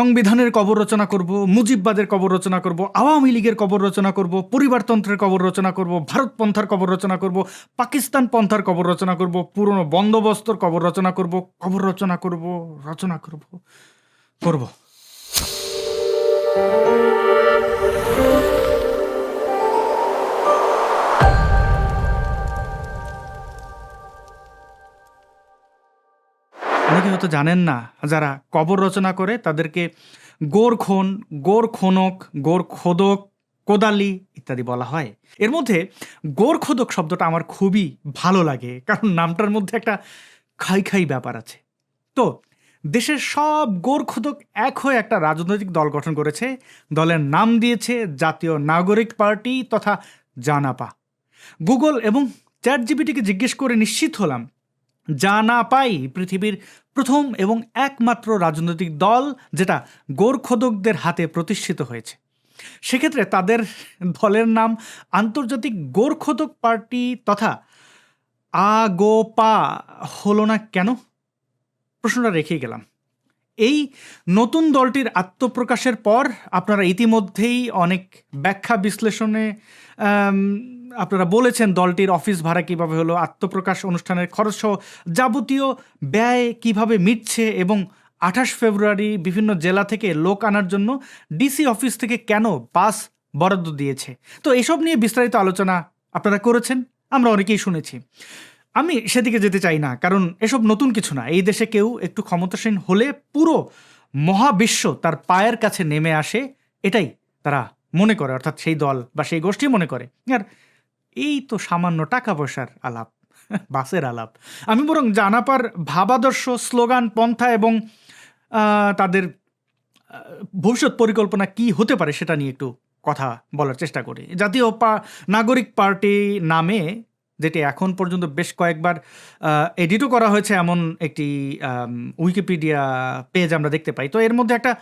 সংবিধানের কবর রচনা করব, মুজিববাদের কবর রচনা করব, আওয়ামী লীগের কবর রচনা করব, পরিবারতন্ত্রের কবর রচনা করব, ভারত পন্থার কবর রচনা করব, পাকিস্তান পন্থার কবর রচনা করব, পুরনো বন্দোবস্তর কবর রচনা করব, কবর রচনা করব রচনা করব করব। হয়তো জানেন না, যারা কবর রচনা করে তাদেরকে গোরখন গোরখনক গোরখোদক কোদালি ইত্যাদি বলা হয়। এর মধ্যে গোরখোদক শব্দটা আমার খুবই ভালো লাগে, কারণ নামটার মধ্যে একটা খাই খাই ব্যাপার আছে। তো, দেশের সব গোরখোদক এক হয়ে একটা রাজনৈতিক দল গঠন করেছে, দলের নাম দিয়েছে জাতীয় নাগরিক পার্টি তথা জানাপা। গুগল এবং চ্যাট জিবিটিকে জিজ্ঞেস করে নিশ্চিত হলাম জানা পাই পৃথিবীর প্রথম এবং একমাত্র রাজনৈতিক দল যেটা গোরখোদকদের হাতে প্রতিষ্ঠিত হয়েছে। সেক্ষেত্রে তাদের দলের নাম আন্তর্জাতিক গোরখোদক পার্টি তথা আগোপা হলো না কেন? প্রশ্নটা রেখেই গেলাম। এই নতুন দলটির আত্মপ্রকাশের পর আপনারা ইতিমধ্যেই অনেক ব্যাখ্যা বিশ্লেষণে আপনারা বলেছেন দলটির অফিস ভাড়া কীভাবে হলো, আত্মপ্রকাশ অনুষ্ঠানের খরচ সহ যাবতীয় ব্যয় কীভাবে মিটছে এবং আঠাশ ফেব্রুয়ারি বিভিন্ন জেলা থেকে লোক আনার জন্য ডিসি অফিস থেকে কেন বাস বরাদ্দ দিয়েছে? তো এসব নিয়ে বিস্তারিত আলোচনা আপনারা করেছেন, আমরা অনেকেই শুনেছি। আমি সেদিকে যেতে চাই না, কারণ এসব নতুন কিছু না। এই দেশে কেউ একটু ক্ষমতাসীন হলে পুরো মহাবিশ্ব তার পায়ের কাছে নেমে আসে, এটাই তারা মনে করে, অর্থাৎ সেই দল বা সেই গোষ্ঠী মনে করে। আর এই তো সামান্য টাকা পয়সার আলাপ, বাসের আলাপ। আমি বরং জানাপার ভাবাদর্শ স্লোগান, পন্থা এবং তাদের ভবিষ্যৎ পরিকল্পনা কি হতে পারে সেটা নিয়ে একটু কথা বলার চেষ্টা করি। জাতীয় পা, নাগরিক পার্টি নামে, যেটি এখন পর্যন্ত বেশ কয়েকবার এডিটও করা হয়েছে এমন একটি উইকিপিডিয়া পেজ আমরা দেখতে পাই। তো এর মধ্যে একটা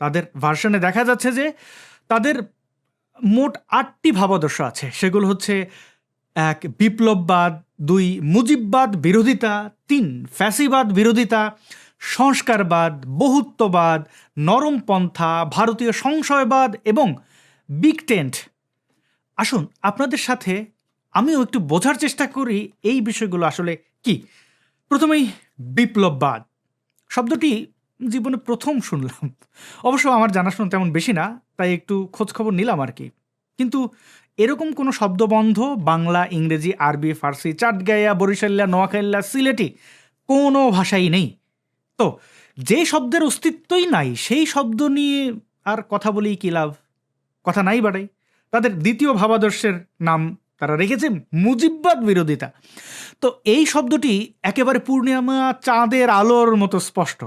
তাদের ভার্সনে দেখা যাচ্ছে যে তাদের মোট আটটি ভাবাদর্শ আছে। সেগুলো হচ্ছে, এক, বিপ্লববাদ, দুই, মুজিববাদ বিরোধিতা, তিন, ফ্যাসিবাদ বিরোধিতা, সংস্কারবাদ, বহুত্ববাদ, নরমপন্থা, ভারতীয় সংশয়বাদ এবং বিগ টেন্ট। আসুন, আপনাদের সাথে আমিও একটু বোঝার চেষ্টা করি এই বিষয়গুলো আসলে কি। প্রথমেই, বিপ্লববাদ। শব্দটি জীবনে প্রথম শুনলাম। অবশ্য আমার জানাশোনা তেমন বেশি না, তাই একটু খোঁজখবর নিলাম আর কি। কিন্তু এরকম কোনো শব্দবন্ধ, বাংলা, ইংরেজি, আরবি, ফার্সি চাটগাইয়া বরিশাল্লা নোয়াখাইল্লা সিলেটি কোনো ভাষাই নেই। তো যে শব্দের অস্তিত্বই নাই, সেই শব্দ নিয়ে আর কথা বলেই কী লাভ? কথা নাই বাড়াই। তাদের দ্বিতীয় ভাবাদর্শের নাম তারা রেখেছে মুজিববাদ বিরোধিতা। তো এই শব্দটি একেবারে পূর্ণিমা চাঁদের আলোর মতো স্পষ্ট।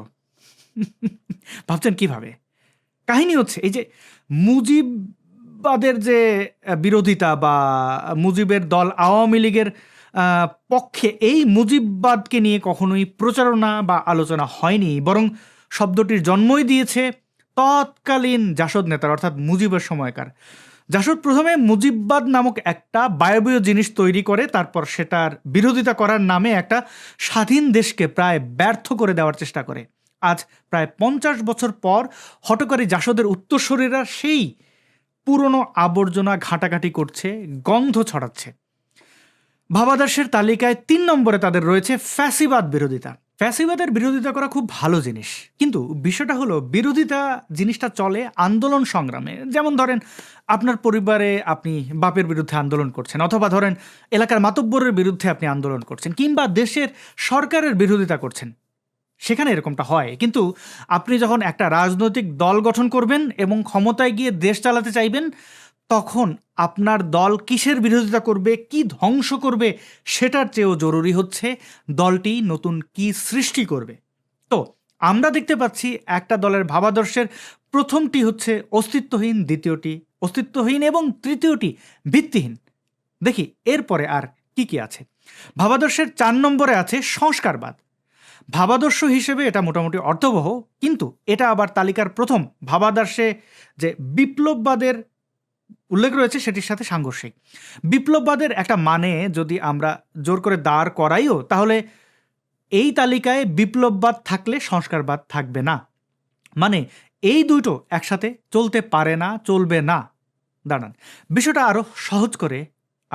ভাবছেন কীভাবে? কাহিনী হচ্ছে এই যে মুজিববাদের যে বিরোধিতা বা মুজিবের দল আওয়ামী লীগের পক্ষে এই মুজিববাদকে নিয়ে কখনোই প্রচারণা বা আলোচনা হয়নি, বরং শব্দটির জন্মই দিয়েছে তৎকালীন জাসদ নেতার, অর্থাৎ মুজিবের সময়কার। জাসদ প্রথমে মুজিববাদ নামক একটা বায়বীয় জিনিস তৈরি করে, তারপর সেটার বিরোধিতা করার নামে একটা স্বাধীন দেশকে প্রায় ব্যর্থ করে দেওয়ার চেষ্টা করে। আজ প্রায় পঞ্চাশ বছর পর হটকারী জাসদের উত্তরসূরিরা সেই পুরনো আবর্জনা ঘাঁটাঘাঁটি করছে, গন্ধ ছড়াচ্ছে। ভাবাদাসের তালিকায় তিন নম্বরে তাদের রয়েছে ফ্যাসিবাদ বিরোধিতা। ফ্যাসিবাদের বিরোধিতা করা খুব ভালো জিনিস। কিন্তু বিষয়টা হলো, বিরোধিতা জিনিসটা চলে আন্দোলন সংগ্রামে। যেমন ধরেন, আপনার পরিবারে আপনি বাপের বিরুদ্ধে আন্দোলন করছেন, অথবা ধরেন, এলাকার মাতব্বরের বিরুদ্ধে আপনি আন্দোলন করছেন, কিংবা দেশের সরকারের বিরোধিতা করছেন। সেখানে এরকমটা হয়। কিন্তু আপনি যখন একটা রাজনৈতিক দল গঠন করবেন এবং ক্ষমতায় গিয়ে দেশ চালাতে চাইবেন, তখন আপনার দল কিসের বিরোধিতা করবে, কি ধ্বংস করবে, সেটার চেয়েও জরুরি হচ্ছে দলটি নতুন কি সৃষ্টি করবে। তো আমরা দেখতে পাচ্ছি একটা দলের ভাবাদর্শের প্রথমটি হচ্ছে অস্তিত্বহীন, দ্বিতীয়টি অস্তিত্বহীন এবং তৃতীয়টি ভিত্তিহীন। দেখি, এরপরে আর কি কি আছে? ভাবাদর্শের চার নম্বরে আছে সংস্কারবাদ। ভাবাদর্শ হিসেবে এটা মোটামুটি অর্থবহ, কিন্তু এটা আবার তালিকার প্রথম ভাবাদর্শে যে বিপ্লববাদের উল্লেখ রয়েছে, সেটির সাথে সাংঘর্ষিক। বিপ্লববাদের একটা মানে যদি আমরা জোর করে দাঁড় করাইও, তাহলে এই তালিকায় বিপ্লববাদ থাকলে সংস্কারবাদ থাকবে না। মানে এই দুটো একসাথে চলতে পারে না, চলবে না। দাঁড়ান, বিষয়টা আরও সহজ করে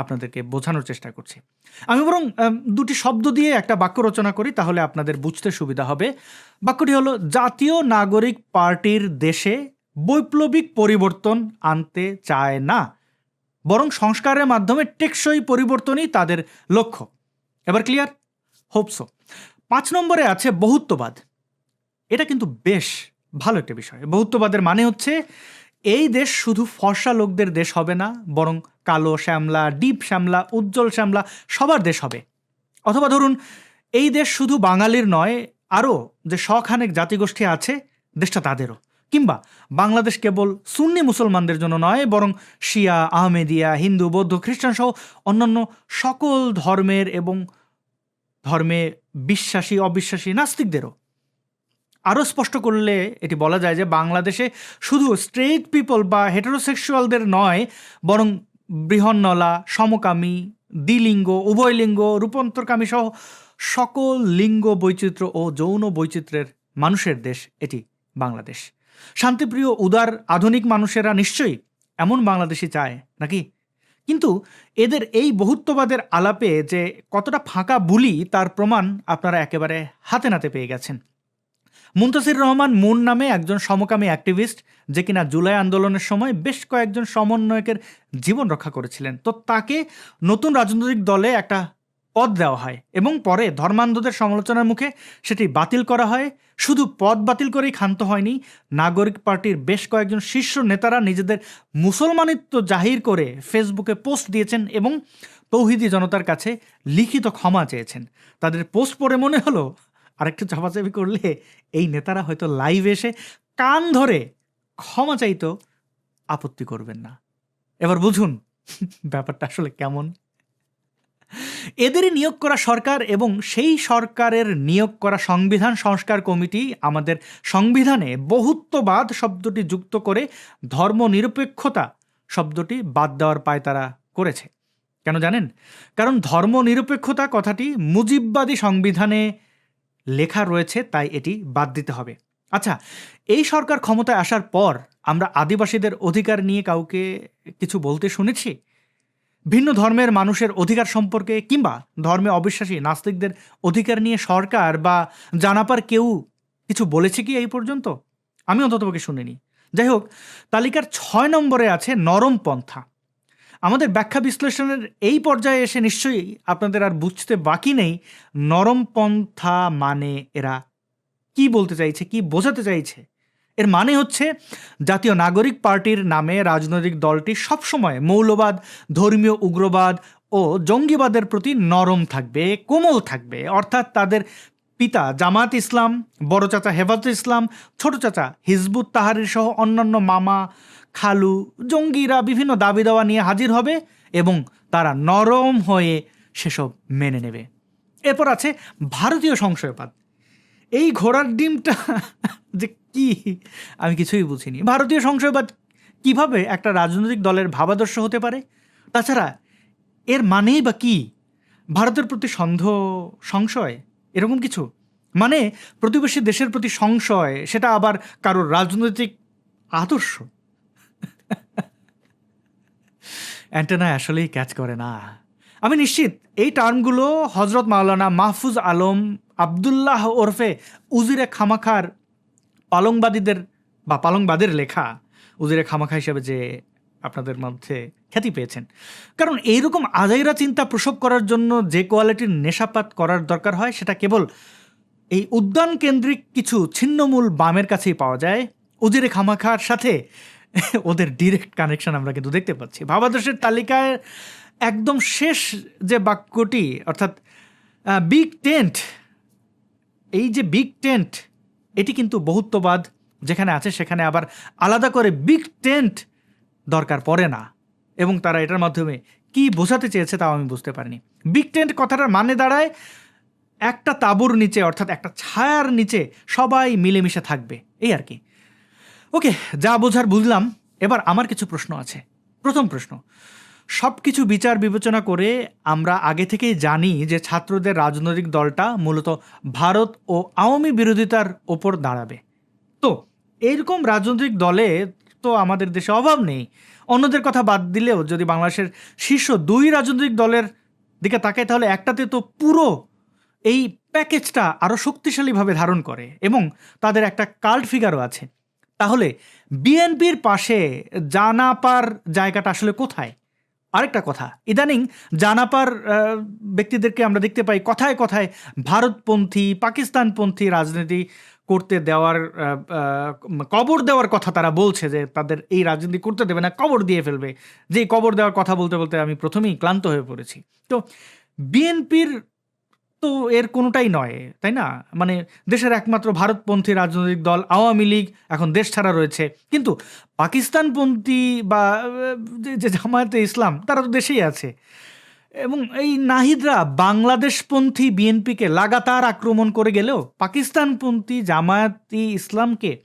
আপনাদেরকে বোঝানোর চেষ্টা করছি। আমি বরং দুটি শব্দ দিয়ে একটা বাক্য রচনা করি, তাহলে আপনাদের বুঝতে সুবিধা হবে। বাক্যটি হলো, জাতীয় নাগরিক পার্টির দেশে বৈপ্লবিক পরিবর্তন আনতে চায় না, বরং সংস্কারের মাধ্যমে টেকসই পরিবর্তনই তাদের লক্ষ্য। এবার ক্লিয়ার হোপসো পাঁচ নম্বরে আছে, বহুত্ববাদ। এটা কিন্তু বেশ ভালো একটা বিষয়। বহুত্ববাদের মানে হচ্ছে এই দেশ শুধু ফর্সা লোকদের দেশ হবে না, বরং কালো শ্যামলা, ডিপ শ্যামলা, উজ্জ্বল শ্যামলা সবার দেশ হবে। অথবা ধরুন, এই দেশ শুধু বাঙালির নয়, আরও যে শখানেক জাতিগোষ্ঠী আছে, দেশটা তাদেরও। কিংবা বাংলাদেশ কেবল সুন্নি মুসলমানদের জন্য নয়, বরং শিয়া, আহমেদিয়া, হিন্দু, বৌদ্ধ, খ্রিস্টান সহ অন্যান্য সকল ধর্মের এবং ধর্মে বিশ্বাসী, অবিশ্বাসী নাস্তিকদেরও। আরও স্পষ্ট করলে এটি বলা যায় যে বাংলাদেশে শুধু স্ট্রেট পিপল বা হেটারোসেক্সুয়ালদের নয়, বরং বৃহন্নলা, সমকামী, দ্বিলিঙ্গ উভয় লিঙ্গ রূপান্তরকামী সহ সকল লিঙ্গ বৈচিত্র্য ও যৌন বৈচিত্র্যের মানুষের দেশ এটি বাংলাদেশ। শান্তিপ্রিয়, উদার, আধুনিক মানুষেরা নিশ্চয়ই এমন বাংলাদেশি চায়, নাকি? কিন্তু এদের এই বহুত্ববাদের আলাপে যে কতটা ফাঁকা বুলি তার প্রমাণ আপনারা একেবারে হাতে নাতে পেয়ে গেছেন। মুন্তাসির রহমান মুন নামে একজন সমকামী অ্যাক্টিভিস্ট যে কিনা জুলাই আন্দোলনের সময় বেশ কয়েকজন সমন্বয়কের জীবন রক্ষা করেছিলেন। তো তাকে নতুন রাজনৈতিক দলে একটা পদ দেওয়া হয় এবং পরে ধর্মান্ধদের সমালোচনার মুখে সেটি বাতিল করা হয়। শুধু পদ বাতিল করেই ক্ষান্ত হয়নি, নাগরিক পার্টির বেশ কয়েকজন শীর্ষ নেতারা নিজেদের মুসলমানিত্ব জাহির করে ফেসবুকে পোস্ট দিয়েছেন এবং তৌহিদি জনতার কাছে লিখিত ক্ষমা চেয়েছেন। তাদের পোস্ট পড়ে মনে হলো আরেকটু চাপাচাপি করলে এই নেতারা হয়তো লাইভ এসে কান ধরে ক্ষমা চাইতো আপত্তি করবেন না। এবার বুঝুন ব্যাপারটা আসলে কেমন। এদেরই নিয়োগ করা সরকার এবং সেই সরকারের নিয়োগ করা সংবিধান সংস্কার কমিটি আমাদের সংবিধানে বহুত্ববাদ শব্দটি যুক্ত করে ধর্মনিরপেক্ষতা শব্দটি বাদ দেওয়ার পায় তারা করেছে। কেন জানেন? কারণ ধর্মনিরপেক্ষতা কথাটি মুজিববাদী সংবিধানে লেখা রয়েছে, তাই এটি বাদ দিতে হবে। আচ্ছা এই সরকার ক্ষমতায় আসার পর আমরা আদিবাসীদের অধিকার নিয়ে কাউকে কিছু বলতে শুনেছি? ভিন্ন ধর্মের মানুষের অধিকার সম্পর্কে কিংবা ধর্মে অবিশ্বাসী নাস্তিকদের অধিকার নিয়ে সরকার বা জানাপার কেউ কিছু বলেছে কি এই পর্যন্ত? আমি অন্ততপক্ষে শুনিনি। যাই হোক, তালিকার ছয় নম্বরে আছে নরম পন্থা। আমাদের ব্যাখ্যা বিশ্লেষণের এই পর্যায়ে এসে নিশ্চয়ই আপনাদের আর বুঝতে বাকি নেই, নরম পন্থা মানে এরা কি বলতে চাইছে, কি বোঝাতে চাইছে? এর মানে হচ্ছে জাতীয় নাগরিক পার্টির নামে রাজনৈতিক দলটি সবসময় মৌলবাদ, ধর্মীয় উগ্রবাদ ও জঙ্গিবাদের প্রতি নরম থাকবে, কোমল থাকবে। অর্থাৎ তাদের পিতা জামাত ইসলাম, বড় চাচা হেফাজত ইসলাম, ছোট চাচা হিজবুত তাহারির সহ অন্যান্য মামা খালু, জঙ্গিরা বিভিন্ন দাবি দাওয়া নিয়ে হাজির হবে এবং তারা নরম হয়ে সেসব মেনে নেবে। এরপর আছে ভারতীয় সংশয়বাদ। এই ঘোড়ার ডিমটা যে কি? আমি কিছুই বুঝিনি। ভারতীয় সংশয়বাদ কীভাবে একটা রাজনৈতিক দলের ভাবাদর্শ হতে পারে? তাছাড়া এর মানেই বা কি? ভারতের প্রতি সন্দেহ, সংশয়, এরকম কিছু? মানে প্রতিবেশী দেশের প্রতি সংশয়, সেটা আবার কারোর রাজনৈতিক আদর্শ? অ্যান্টেনা আসলেই ক্যাচ করে না। আমি নিশ্চিত, এই টার্মগুলো হজরত মাওলানা মাহফুজ আলম আবদুল্লাহ ওরফে উজিরে খামাখার পালংবাদীদের বা পালংবাদের লেখা, উজিরে খামাখা হিসেবে যে আপনাদের মধ্যে খ্যাতি পেয়েছেন। কারণ এইরকম আজাইরা চিন্তা প্রসব করার জন্য যে কোয়ালিটির নেশাপাত করার দরকার হয়, সেটা কেবল এই উদ্যান কেন্দ্রিক কিছু ছিন্নমূল বামের কাছেই পাওয়া যায়। উজিরে খামাখার সাথে ওদের ডিরেক্ট কানেকশন আমরা কিন্তু দেখতে পাচ্ছি। ভাবাদর্শের তালিকায় একদম শেষ যে বাক্যটি, অর্থাৎ বিগ টেন্ট এই যে বিগ টেন্ট এটি কিন্তু বহুত্ববাদ। যেখানে আছে, সেখানে আবার আলাদা করে বিগ টেন্ট দরকার পড়ে না। এবং তারা এটার মাধ্যমে কি বোঝাতে চেয়েছে তাও আমি বুঝতে পারিনি। বিগ টেন্ট কথাটার মানে দাঁড়ায়, একটা তাঁবুর নিচে, অর্থাৎ একটা ছায়ার নিচে সবাই মিলেমিশে থাকবে। এই আর কি। ওকে, যা বোঝার বুঝলাম। এবার আমার কিছু প্রশ্ন আছে। প্রথম প্রশ্ন সব কিছু বিচার বিবেচনা করে আমরা আগে থেকেই জানি যে ছাত্রদের রাজনৈতিক দলটা মূলত ভারত ও আওয়ামী বিরোধিতার ওপর দাঁড়াবে। তো এইরকম রাজনৈতিক দলে তো আমাদের দেশে অভাব নেই। অন্যদের কথা বাদ দিলেও যদি বাংলাদেশের শীর্ষ দুই রাজনৈতিক দলের দিকে তাকাই তাহলে একটাতে তো পুরো এই প্যাকেজটা আরও শক্তিশালীভাবে ধারণ করে এবং তাদের একটা কাল্ট ফিগারও আছে। তাহলে বিএনপির পাশে জানাপার জায়গাটা আসলে কোথায়? আরেকটা কথা, ইদানিং জানাপার ব্যক্তিদেরকে আমরা দেখতে পাই কথায় কথায় ভারতপন্থী, পাকিস্তানপন্থী রাজনীতি করতে দেওয়ার কবর দেওয়ার কথা তারা বলছে যে তাদের এই রাজনীতি করতে দেবে না, কবর দিয়ে ফেলবে। যে কবর দেওয়ার কথা বলতে বলতে আমি প্রথমেই ক্লান্ত হয়ে পড়েছি। তো বিএনপির তো এর কোনোটাই নয়, তাই না? মানে দেশের একমাত্র ভারতপন্থী রাজনৈতিক দল আওয়ামী লীগ এখন দেশ ছাড়া রয়েছে। কিন্তু পাকিস্তানপন্থী বা, যে- জামায়াতে ইসলাম, তারা তো দেশেই আছে। এবং এই নাহিদরা বাংলাদেশপন্থী বিএনপিকে লাগাতার আক্রমণ করে গেলেও পাকিস্তানপন্থী জামায়াতি ইসলামকে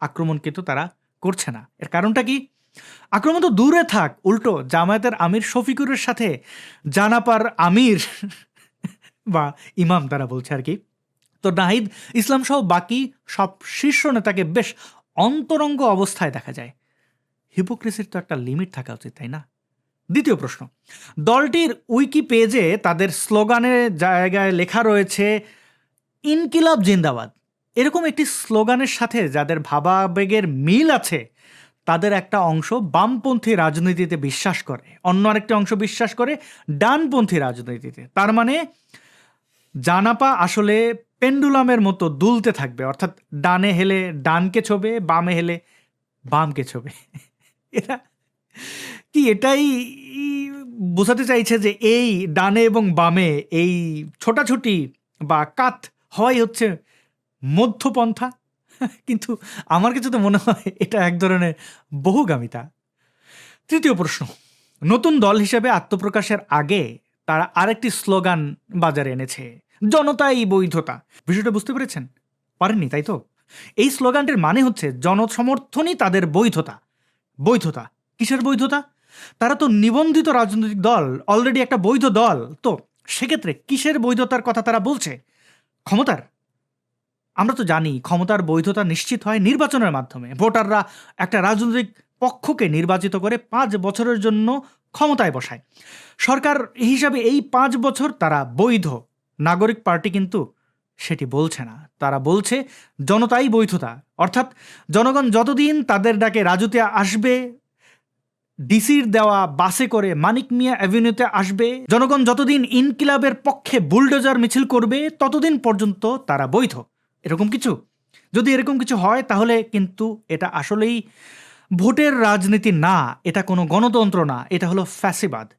আক্রমণ কিন্তু তারা করছে না। এর কারণটা কি? আক্রমণ তো দূরে থাক, উল্টো জামায়াতের আমির শফিকুরের সাথে জানাপার আমির বা ইমাম তারা বলছে আর কি। তো নাহিদ, ইসলাম সহ বাকি সব শীর্ষ নেতাকে বেশ অন্তরঙ্গ অবস্থায় দেখা যায়। হিপোক্রেসির তো একটা লিমিট থাকা উচিত, তাই না? দ্বিতীয় প্রশ্ন, দলটির উইকি পেজে তাদের স্লোগানের জায়গায় লেখা রয়েছে, ইনকিলাব জিন্দাবাদ। এরকম একটি স্লোগানের সাথে যাদের ভাবাবেগের মিল আছে, তাদের একটা অংশ বামপন্থী রাজনীতিতে বিশ্বাস করে। অন্য আরেকটি অংশ বিশ্বাস করে ডানপন্থী রাজনীতিতে। তার মানে জানাপা আসলে পেন্ডুলামের মতো দুলতে থাকবে, অর্থাৎ ডানে হেলে ডানকে ছোবে, বামে হেলে বামকে ছোবে। এরা কি এটাই বোঝাতে চাইছে যে এই ডানে এবং বামে এই ছোটাছুটি বা কাত হয় হচ্ছে মধ্যপন্থা? কিন্তু আমার কাছে তো মনে হয় এটা এক ধরনের বহুগামিতা। তৃতীয় প্রশ্ন, নতুন দল হিসেবে আত্মপ্রকাশের আগে তারা আরেকটি স্লোগান বাজারে এনেছে জনতাই বৈধতা। বিষয়টা বুঝতে পেরেছেন? পারেননি, তাই তো? এই স্লোগানটির মানে হচ্ছে জনসমর্থনই তাদের বৈধতা। বৈধতা? কিসের বৈধতা? তারা তো নিবন্ধিত রাজনৈতিক দল অলরেডি একটা বৈধ দল। তো সেক্ষেত্রে কিসের বৈধতার কথা তারা বলছে? ক্ষমতার? আমরা তো জানি ক্ষমতার বৈধতা নিশ্চিত হয় নির্বাচনের মাধ্যমে। ভোটাররা একটা রাজনৈতিক পক্ষকে নির্বাচিত করে পাঁচ বছরের জন্য ক্ষমতায় বসায়। সরকার হিসাবে এই পাঁচ বছর তারা বৈধ। নাগরিক পার্টি কিন্তু সেটি বলছে না। তারা বলছে জনতাই বৈধতা। অর্থাৎ জনগণ যতদিন তাদের ডাকে রাজুতে আসবে, ডিসির দেওয়া বাসে করে মানিক মিয়া অ্যাভিনিউতে আসবে, জনগণ যতদিন ইনকিলাবের পক্ষে বুলডোজার মিছিল করবে, ততদিন পর্যন্ত তারা বৈধ। এরকম কিছু? যদি এরকম কিছু হয়, তাহলে কিন্তু এটা আসলেই ভোটের রাজনীতি না, এটা কোনো গণতন্ত্র না, এটা হলো ফ্যাসিবাদ।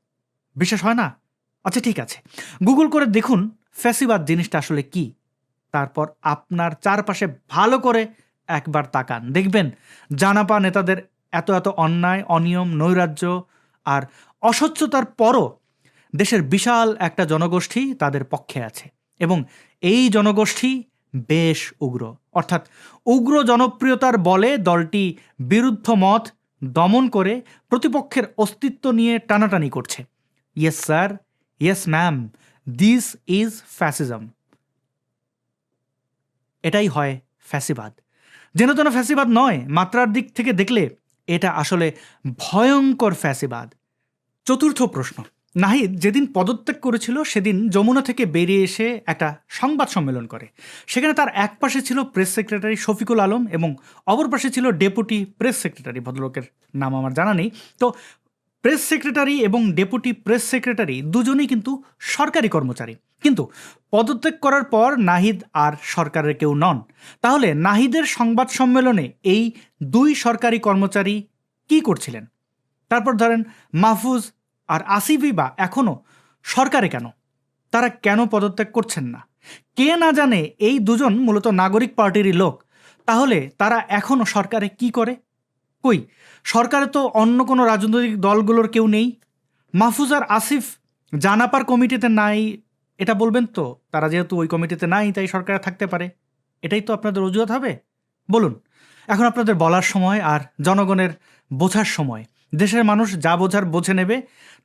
বিশ্বাস হয় না? আচ্ছা ঠিক আছে। গুগল করে দেখুন ফ্যাসিবাদ জিনিসটা আসলে কি। তারপর আপনার চারপাশে ভালো করে একবার তাকান। দেখবেন জানাপা নেতাদের এত এত অন্যায়, অনিয়ম, নৈরাজ্য আর অস্বচ্ছতার পরও দেশের বিশাল একটা জনগোষ্ঠী তাদের পক্ষে আছে। এবং এই জনগোষ্ঠী বেশ উগ্র। অর্থাৎ উগ্র জনপ্রিয়তার বলে দলটি বিরুদ্ধ মত দমন করে প্রতিপক্ষের অস্তিত্ব নিয়ে টানাটানি করছে। Yes sir yes ma'am this is fascism এটাই হয় ফ্যাসিবাদ। যেন তেন ফ্যাসিবাদ নয়, মাত্রার দিক থেকে দেখলে এটা আসলে ভয়ঙ্কর ফ্যাসিবাদ। চতুর্থ প্রশ্ন। নাহিদ যেদিন পদত্যাগ করেছিল, সেদিন যমুনা থেকে বেরিয়ে এসে একটা সংবাদ সম্মেলন করে। সেখানে তার এক পাশে ছিল প্রেস সেক্রেটারি শফিকুল আলম এবং অপর পাশে ছিল ডেপুটি প্রেস সেক্রেটারি ভদ্রলোকের নাম আমার জানা নেই। তো প্রেস সেক্রেটারি এবং ডেপুটি প্রেস সেক্রেটারি দুজনেই কিন্তু সরকারি কর্মচারী। কিন্তু পদত্যাগ করার পর নাহিদ আর সরকারের কেউ নন। তাহলে নাহিদের সংবাদ সম্মেলনে এই দুই সরকারি কর্মচারী কি করছিলেন? তারপর ধরেন মাহফুজ আর আসিফই বা এখনও সরকারে কেন? তারা কেন পদত্যাগ করছেন না? কে না জানে এই দুজন মূলত নাগরিক পার্টিরই লোক, তাহলে তারা এখনও সরকারে কি করে? কই, সরকারে তো অন্য কোনো রাজনৈতিক দলগুলোর কেউ নেই। মাহফুজ আর আসিফ জানাপার কমিটিতে নাই, এটা বলবেন তো? তারা যেহেতু ওই কমিটিতে নাই, তাই সরকারে থাকতে পারে। এটাই তো আপনাদের অজুহাত হবে? বলুন, এখন আপনাদের বলার সময় আর জনগণের বোঝার সময়। দেশের মানুষ যা বোঝার বোঝে নেবে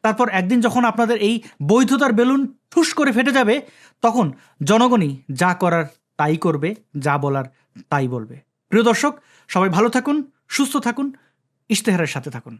তারপর একদিন যখন আপনাদের এই বৈধতার বেলুন ঠুস করে ফেটে যাবে, তখন জনগণই যা করার তাই করবে, যা বলার তাই বলবে। প্রিয় দর্শক, সবাই ভালো থাকুন, সুস্থ থাকুন, ইশতেহারের সাথে থাকুন।